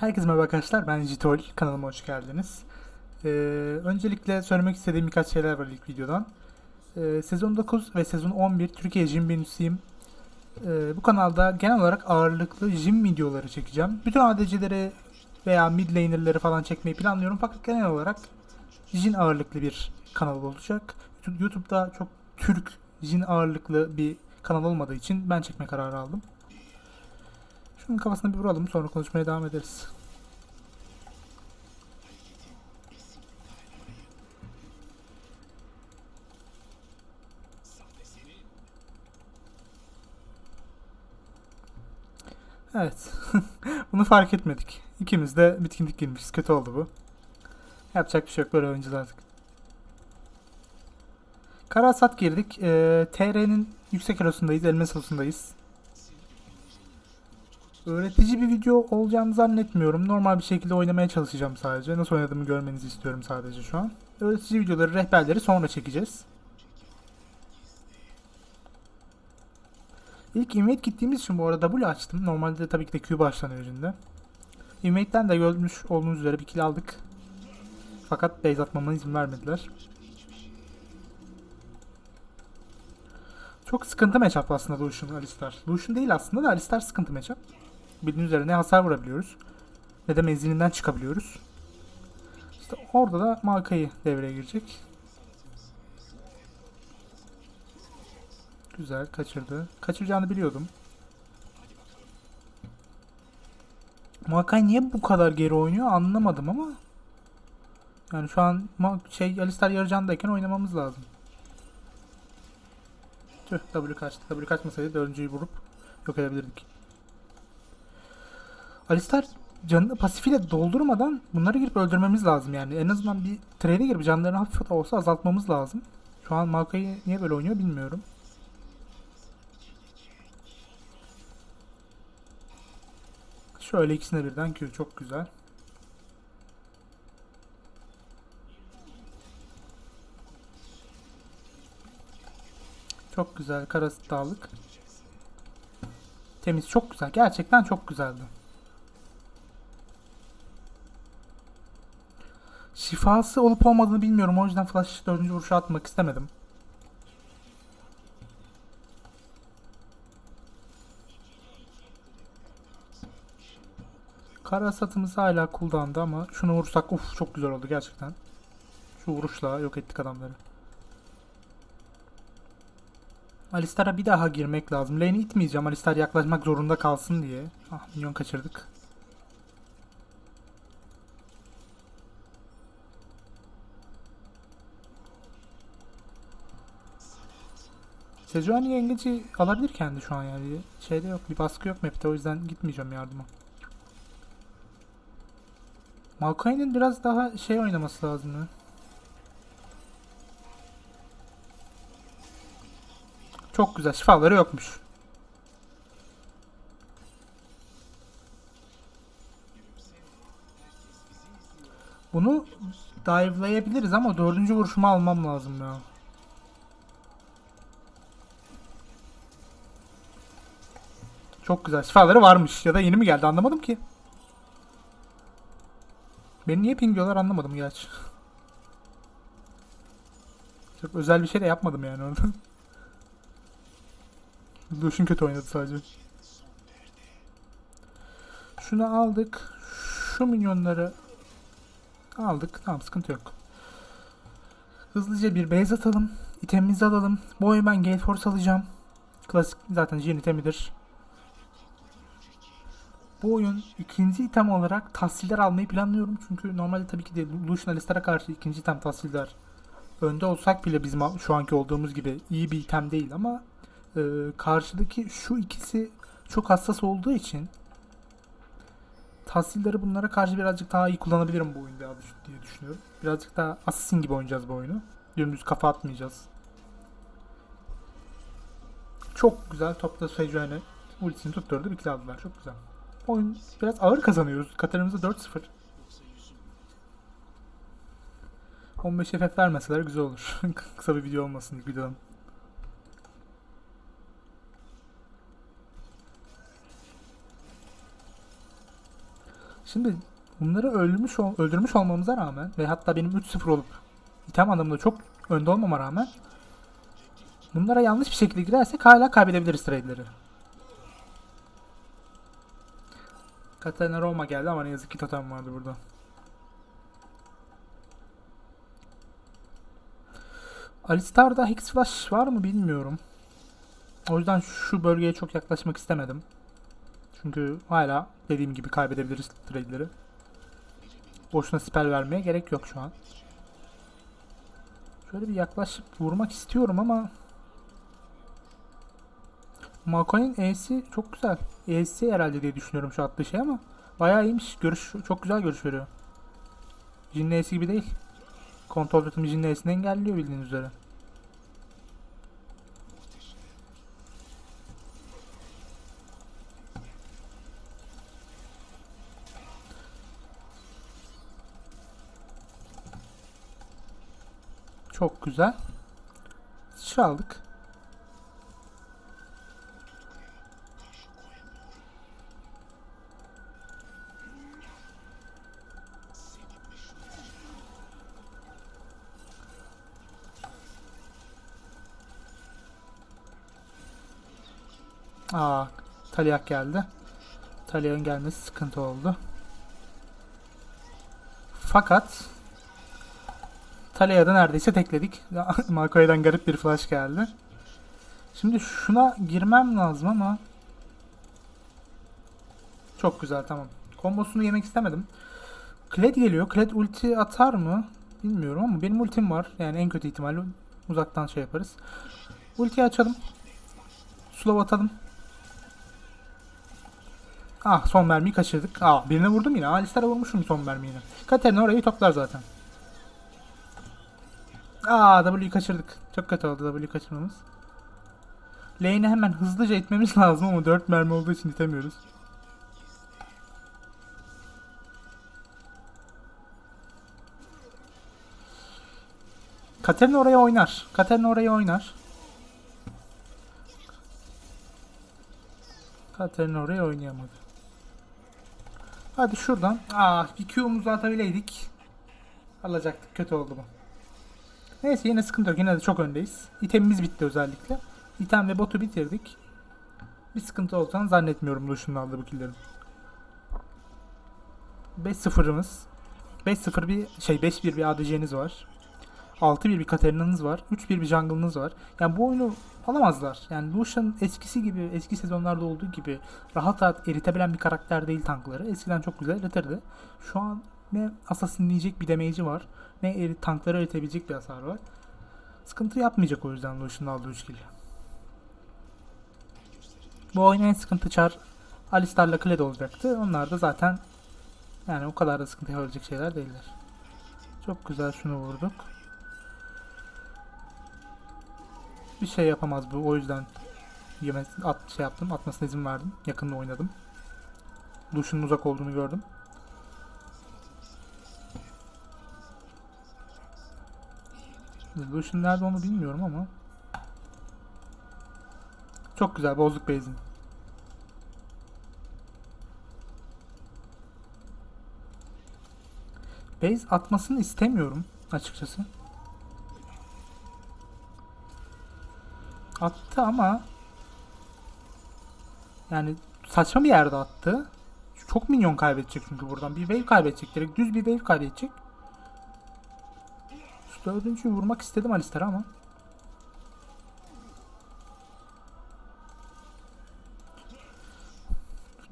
Herkese merhaba arkadaşlar. Ben Jitol. Kanalıma hoş geldiniz. Ee, öncelikle söylemek istediğim birkaç şeyler var ilk videodan. Ee, sezon 9 ve sezon 11 Türkiye Jim birincisiyim. Ee, bu kanalda genel olarak ağırlıklı Jim videoları çekeceğim. Bütün ADC'leri veya mid laner'ları falan çekmeyi planlıyorum. Fakat genel olarak Jin ağırlıklı bir kanal olacak. YouTube'da çok Türk Jin ağırlıklı bir kanal olmadığı için ben çekme kararı aldım. Şunun kafasına bir vuralım sonra konuşmaya devam ederiz. Evet. Bunu fark etmedik. İkimiz de bitkinlik girmişiz. Kötü oldu bu. Yapacak bir şey yok. Böyle oynayacağız artık. Karasat girdik. Ee, TR'nin yüksek elosundayız. Elmas elosundayız. Öğretici bir video olacağını zannetmiyorum. Normal bir şekilde oynamaya çalışacağım sadece. Nasıl oynadığımı görmenizi istiyorum sadece şu an. Öğretici videoları, rehberleri sonra çekeceğiz. İlk invade gittiğimiz için bu arada W açtım. Normalde tabii ki de Q başlanıyor önünde. Invade'den de görmüş olduğunuz üzere bir kill aldık. Fakat base atmama izin vermediler. Çok sıkıntı matchup aslında Lucian, Alistar. Lucian değil aslında da Alistar sıkıntı matchup. Bildiğiniz üzere ne hasar vurabiliyoruz ne de menzilinden çıkabiliyoruz. İşte orada da Maokai devreye girecek. Güzel kaçırdı. Kaçıracağını biliyordum. Maokai niye bu kadar geri oynuyor anlamadım ama yani şu an şey Alistar yarıcandayken oynamamız lazım. Tüh W kaçtı. W kaçmasaydı dördüncüyü vurup yok edebilirdik. Alistar canını pasifiyle doldurmadan bunları girip öldürmemiz lazım yani. En azından bir trade'e girip canlarını hafif olsa azaltmamız lazım. Şu an Maokai niye böyle oynuyor bilmiyorum. Şöyle ikisine birden Q çok güzel. Çok güzel karası dağlık. Temiz çok güzel. Gerçekten çok güzeldi. Şifası olup olmadığını bilmiyorum. O yüzden flash 4. vuruşu atmak istemedim. Kara satımız hala cooldown'da ama şunu vursak uf çok güzel oldu gerçekten. Şu vuruşla yok ettik adamları. Alistar'a bir daha girmek lazım. Lane'i itmeyeceğim. Alistar yaklaşmak zorunda kalsın diye. Ah minyon kaçırdık. Sejuani yengeci alabilir kendi şu an yani. Şeyde yok bir baskı yok map'te o yüzden gitmeyeceğim yardıma. Maokai'nin biraz daha şey oynaması lazım ya. Çok güzel. Şifaları yokmuş. Bunu dive'layabiliriz ama dördüncü vuruşumu almam lazım ya. Çok güzel. Şifaları varmış. Ya da yeni mi geldi anlamadım ki. Beni niye pingliyorlar anlamadım gerçi. Çok özel bir şey de yapmadım yani orada. Lucian kötü oynadı sadece. Şunu aldık. Şu minyonları aldık. Tamam sıkıntı yok. Hızlıca bir base atalım. İtemimizi alalım. Bu oyun ben Gale Force alacağım. Klasik zaten Jin itemidir. Bu oyun ikinci item olarak tahsiller almayı planlıyorum. Çünkü normalde tabii ki de Lucian Alistar'a karşı ikinci item tahsiller önde olsak bile bizim şu anki olduğumuz gibi iyi bir item değil ama e, karşıdaki şu ikisi çok hassas olduğu için tahsilleri bunlara karşı birazcık daha iyi kullanabilirim bu oyunda diye düşünüyorum. Birazcık daha assassin gibi oynayacağız bu oyunu. Dümdüz kafa atmayacağız. Çok güzel topla Sejuani ultisini tutturdu kill aldılar. Çok güzel. Oyun biraz ağır kazanıyoruz. Katarımızda 4-0. 15 FF vermeseler güzel olur. Kısa bir video olmasın ilk videodan. Şimdi bunları öldürmüş ol- öldürmüş olmamıza rağmen ve hatta benim 3-0 olup item anlamında çok önde olmama rağmen bunlara yanlış bir şekilde girersek hala kaybedebiliriz trade'leri. Katarina Roma geldi ama ne yazık ki totem vardı burada. Alistar'da Hex Flash var mı bilmiyorum. O yüzden şu bölgeye çok yaklaşmak istemedim. Çünkü hala dediğim gibi kaybedebiliriz trade'leri. Boşuna spell vermeye gerek yok şu an. Şöyle bir yaklaşıp vurmak istiyorum ama Mako'nun E'si çok güzel. E'si herhalde diye düşünüyorum şu attığı şey ama bayağı iyiymiş. Görüş çok güzel görüş veriyor. Jin'in E'si gibi değil. Kontrol tutum Jin'in E'sini engelliyor bildiğiniz üzere. Çok güzel. Çaldık. Aa, Taliak geldi. Taliak'ın gelmesi sıkıntı oldu. Fakat Talia'yı da neredeyse tekledik. Makoy'dan garip bir flash geldi. Şimdi şuna girmem lazım ama çok güzel tamam. Kombosunu yemek istemedim. Kled geliyor. Kled ulti atar mı? Bilmiyorum ama benim ultim var. Yani en kötü ihtimalle uzaktan şey yaparız. Ultiyi açalım. Slow atalım. Ah son mermiyi kaçırdık. Aa birine vurdum yine. Alistar'a vurmuşum son mermiyi. Katerina orayı toplar zaten. Aa W'yu kaçırdık. Çok kötü oldu W'yu kaçırmamız. Lane'i hemen hızlıca itmemiz lazım ama 4 mermi olduğu için itemiyoruz. Katerina oraya oynar. Katerina oraya oynar. Katerina oraya oynayamadı. Hadi şuradan. Aa bir Q'umuzu atabileydik. Alacaktık. Kötü oldu bu. Neyse yine sıkıntı yok. Yine de çok öndeyiz. İtemimiz bitti özellikle. İtem ve botu bitirdik. Bir sıkıntı olacağını zannetmiyorum Lucian'ın aldığı bu killerin. 5-0'ımız. 5-0 bir şey 5-1 bir ADC'niz var. 6-1 bir Katarina'nız var. 3-1 bir jungle'ınız var. Yani bu oyunu alamazlar. Yani Lucian eskisi gibi, eski sezonlarda olduğu gibi rahat rahat eritebilen bir karakter değil tankları. Eskiden çok güzel eritirdi. Şu an ne assassinleyecek bir damage'i var ne eri, tankları eritebilecek bir hasar var. Sıkıntı yapmayacak o yüzden Lucian'ın aldığı 3 kill. Bu oyunun en sıkıntı çar Alistar'la Kled olacaktı. Onlar da zaten yani o kadar da sıkıntı yapabilecek şeyler değiller. Çok güzel şunu vurduk. Bir şey yapamaz bu o yüzden yemez, at, şey yaptım atmasına izin verdim. Yakında oynadım. Lucian'ın uzak olduğunu gördüm. Lucian nerede onu bilmiyorum ama. Çok güzel bozduk base'ini. Base atmasını istemiyorum açıkçası. Attı ama yani saçma bir yerde attı. Çok minyon kaybedecek çünkü buradan. Bir wave kaybedecek. Direkt düz bir wave kaybedecek. Şu dördüncüyü vurmak istedim Alistar'a ama.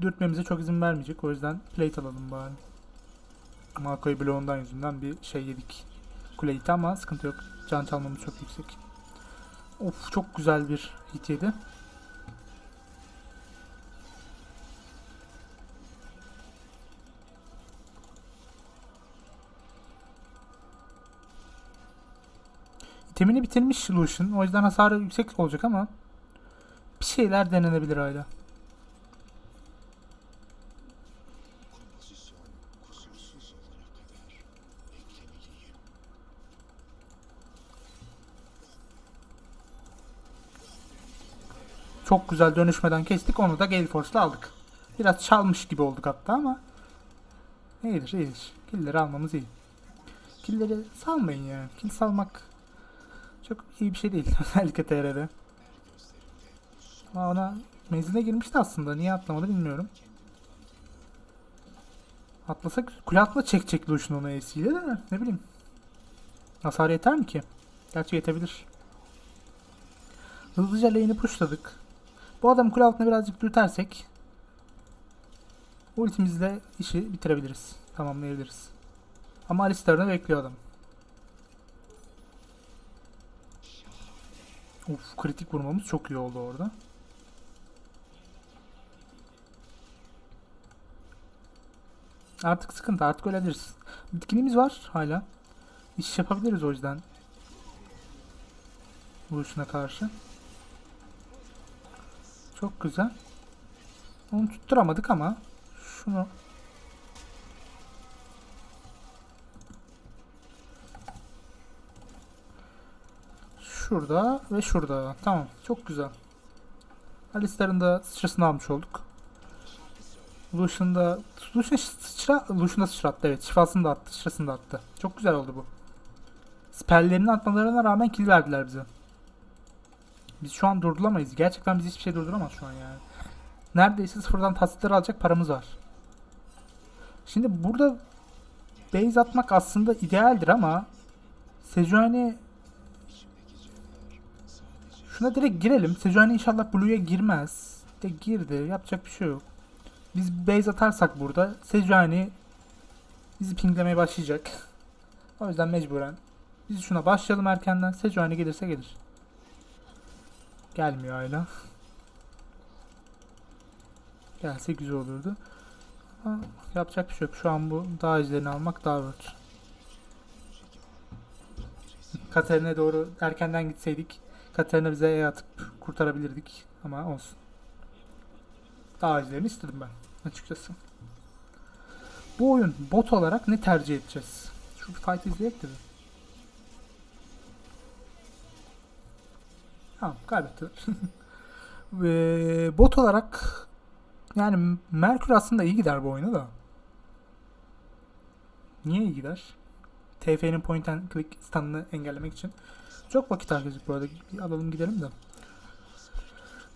Dürtmemize çok izin vermeyecek. O yüzden plate alalım bari. Malkoy bloğundan yüzünden bir şey yedik. Kuleydi ama sıkıntı yok. Can çalmamız çok yüksek. Of çok güzel bir hit yedi. İtemini bitirmiş Lucian. O yüzden hasarı yüksek olacak ama bir şeyler denenebilir hala. Çok güzel dönüşmeden kestik. Onu da Gale Force'la aldık. Biraz çalmış gibi olduk hatta ama İyidir iyidir. Killleri almamız iyi. Killleri salmayın ya. Kill salmak çok iyi bir şey değil. Özellikle TR'de. Aa, ona menziline girmişti aslında. Niye atlamadı bilmiyorum. Atlasak kule atma çekecek Lucian ona esiyle de ne bileyim. Hasar yeter mi ki? Gerçi yetebilir. Hızlıca lane'i pushladık. Bu adamı kule altına birazcık dürtersek ultimizle işi bitirebiliriz. Tamamlayabiliriz. Ama Alistar'ını bekliyor adam. Uf kritik vurmamız çok iyi oldu orada. Artık sıkıntı artık ölebiliriz. Bitkinliğimiz var hala. İş yapabiliriz o yüzden. Vuruşuna karşı. Çok güzel. Onu tutturamadık ama şunu Şurada ve şurada. Tamam. Çok güzel. Alistar'ın da sıçrasını almış olduk. Lucian da Lucian sıçra Lucian da sıçrattı evet. Şifasını da attı. Sıçrasını da attı. Çok güzel oldu bu. Spellerini atmalarına rağmen kill verdiler bize. Biz şu an durduramayız. Gerçekten biz hiçbir şey durduramaz şu an yani. Neredeyse sıfırdan tasdikleri alacak paramız var. Şimdi burada base atmak aslında idealdir ama Sejuani Şuna direkt girelim. Sejuani inşallah Blue'ya girmez. De girdi. Yapacak bir şey yok. Biz base atarsak burada Sejuani bizi pinglemeye başlayacak. O yüzden mecburen biz şuna başlayalım erkenden. Sejuani gelirse gelir. Gelmiyor hala. Gelse güzel olurdu. Ama yapacak bir şey yok. Şu an bu dağ izlerini almak daha worth. Katerina'ya doğru erkenden gitseydik Katerina bize E atıp kurtarabilirdik ama olsun. Daha izlerini istedim ben açıkçası. Bu oyun bot olarak ne tercih edeceğiz? Şu fight izleyek de Tamam kaybettiler. Ve bot olarak yani Merkür aslında iyi gider bu oyuna da. Niye iyi gider? TF'nin point and click stun'ını engellemek için. Çok vakit harcadık bu arada. Bir alalım gidelim de.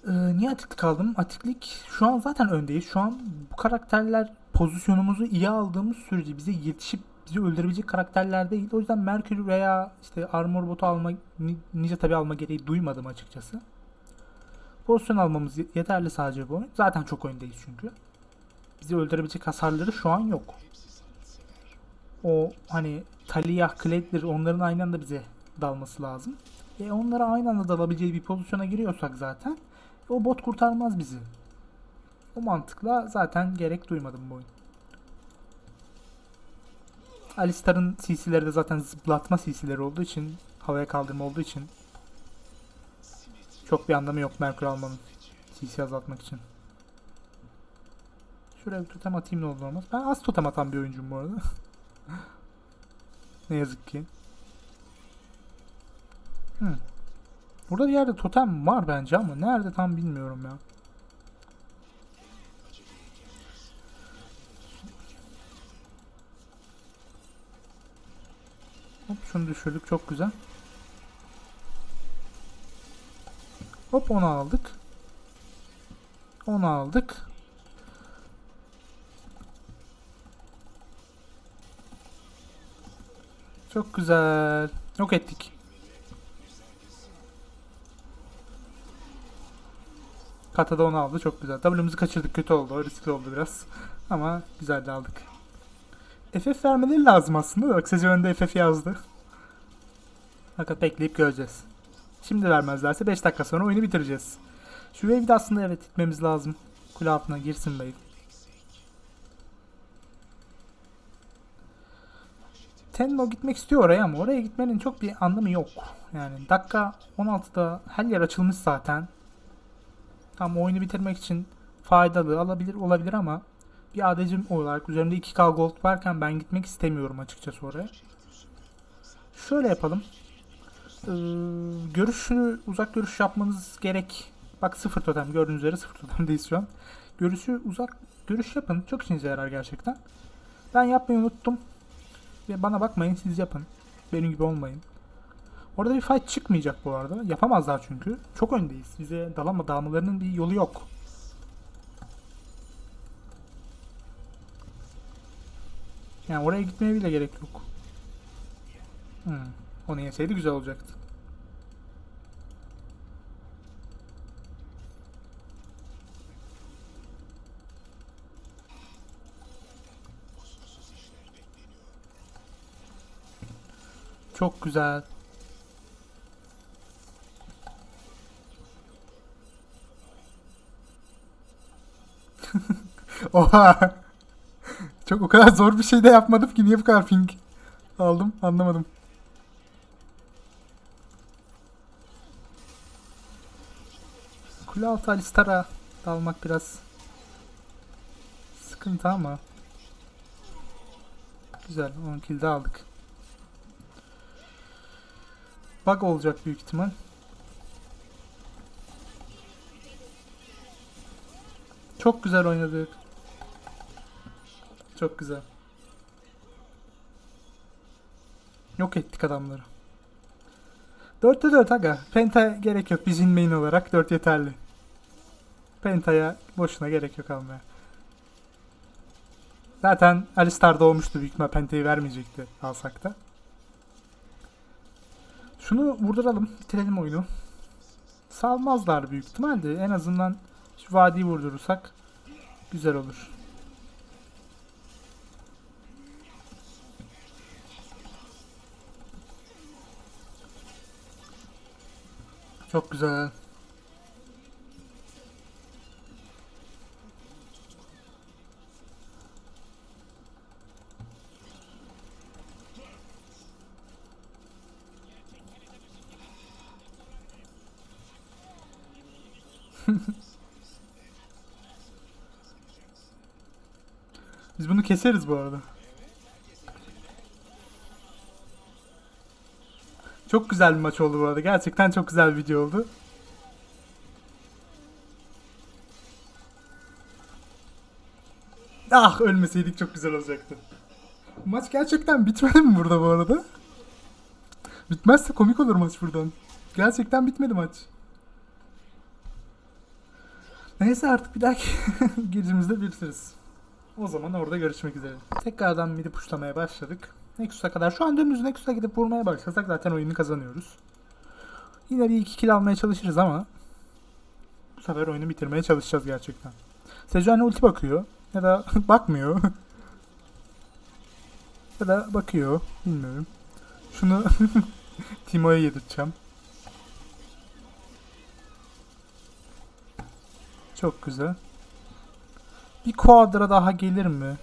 Ee, niye atiklik aldım? Atiklik şu an zaten öndeyiz. Şu an bu karakterler pozisyonumuzu iyi aldığımız sürece bize yetişip bizi öldürebilecek karakterler değil. O yüzden Mercury veya işte Armor botu alma, ni- Ninja tabi alma gereği duymadım açıkçası. Pozisyon almamız ye- yeterli sadece bu oyun. Zaten çok öndeyiz çünkü. Bizi öldürebilecek hasarları şu an yok. O hani Talia, Clay'dir onların aynı anda bize dalması lazım. E onlara aynı anda dalabileceği bir pozisyona giriyorsak zaten o bot kurtarmaz bizi. O mantıkla zaten gerek duymadım bu oyun. Alistar'ın CC'leri de zaten zıplatma CC'leri olduğu için havaya kaldırma olduğu için çok bir anlamı yok Merkür almanın CC azaltmak için. Şuraya bir totem atayım ne olur olmaz. Ben az totem atan bir oyuncuyum bu arada. ne yazık ki. Hı. Burada bir yerde totem var bence ama nerede tam bilmiyorum ya. Şunu düşürdük çok güzel. Hop onu aldık. Onu aldık. Çok güzel. Yok ettik. Kata da onu aldı. Çok güzel. W'mizi kaçırdık. Kötü oldu. Riskli oldu biraz. Ama güzel de aldık. FF vermeleri lazım aslında. Bak sezon önünde FF yazdı. Fakat bekleyip göreceğiz. Şimdi vermezlerse 5 dakika sonra oyunu bitireceğiz. Şu wave'i de aslında evet itmemiz lazım. Kule altına girsin wave. Tenno gitmek istiyor oraya ama oraya gitmenin çok bir anlamı yok. Yani dakika 16'da her yer açılmış zaten. Tam oyunu bitirmek için faydalı alabilir olabilir ama bir ADC'm olarak üzerimde 2k gold varken ben gitmek istemiyorum açıkçası oraya. Şöyle yapalım. Ee, görüşünü uzak görüş yapmanız gerek. Bak sıfır totem gördüğünüz üzere sıfır totemdeyiz şu an. Görüşü uzak görüş yapın. Çok işinize yarar gerçekten. Ben yapmayı unuttum. Ve bana bakmayın siz yapın. Benim gibi olmayın. Orada bir fight çıkmayacak bu arada. Yapamazlar çünkü. Çok öndeyiz. Bize dalama dalmalarının bir yolu yok. Yani oraya gitmeye bile gerek yok. Hmm. Onu yeseydi güzel olacaktı. Çok güzel. Oha. Çok o kadar zor bir şey de yapmadım ki niye bu kadar ping aldım anlamadım. Kule altı Alistar'a dalmak biraz sıkıntı ama güzel 10 kill de aldık. Bug olacak büyük ihtimal. Çok güzel oynadık. Çok güzel. Yok ettik adamları. 4'te 4 aga. Penta gerek yok. Biz main olarak 4 yeterli. Penta'ya boşuna gerek yok almaya. Zaten Alistar doğmuştu büyük ihtimal Penta'yı vermeyecekti alsak da. Şunu vurduralım. Bitirelim oyunu. Salmazlar büyük ihtimalle. En azından şu vadiyi vurdurursak güzel olur. Çok güzel. Biz bunu keseriz bu arada. Çok güzel bir maç oldu bu arada. Gerçekten çok güzel bir video oldu. Ah ölmeseydik çok güzel olacaktı. Maç gerçekten bitmedi mi burada bu arada? Bitmezse komik olur maç buradan. Gerçekten bitmedi maç. Neyse artık bir dahaki girişimizde bitiririz. O zaman orada görüşmek üzere. Tekrardan midi puşlamaya başladık. Nexus'a kadar. Şu an dümdüz Nexus'a gidip vurmaya başlasak zaten oyunu kazanıyoruz. Yine bir iki kill almaya çalışırız ama bu sefer oyunu bitirmeye çalışacağız gerçekten. Sejuani ulti bakıyor. Ya da bakmıyor. ya da bakıyor. Bilmiyorum. Şunu Timo'ya yedirteceğim. Çok güzel. Bir kuadra daha gelir mi?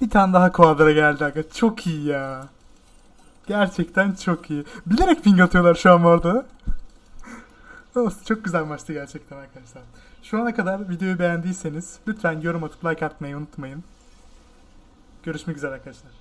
Bir tane daha kuadra geldi aga. Çok iyi ya. Gerçekten çok iyi. Bilerek ping atıyorlar şu an. Olsun, çok güzel maçtı gerçekten arkadaşlar. Şu ana kadar videoyu beğendiyseniz lütfen yorum atıp like atmayı unutmayın. Görüşmek üzere arkadaşlar.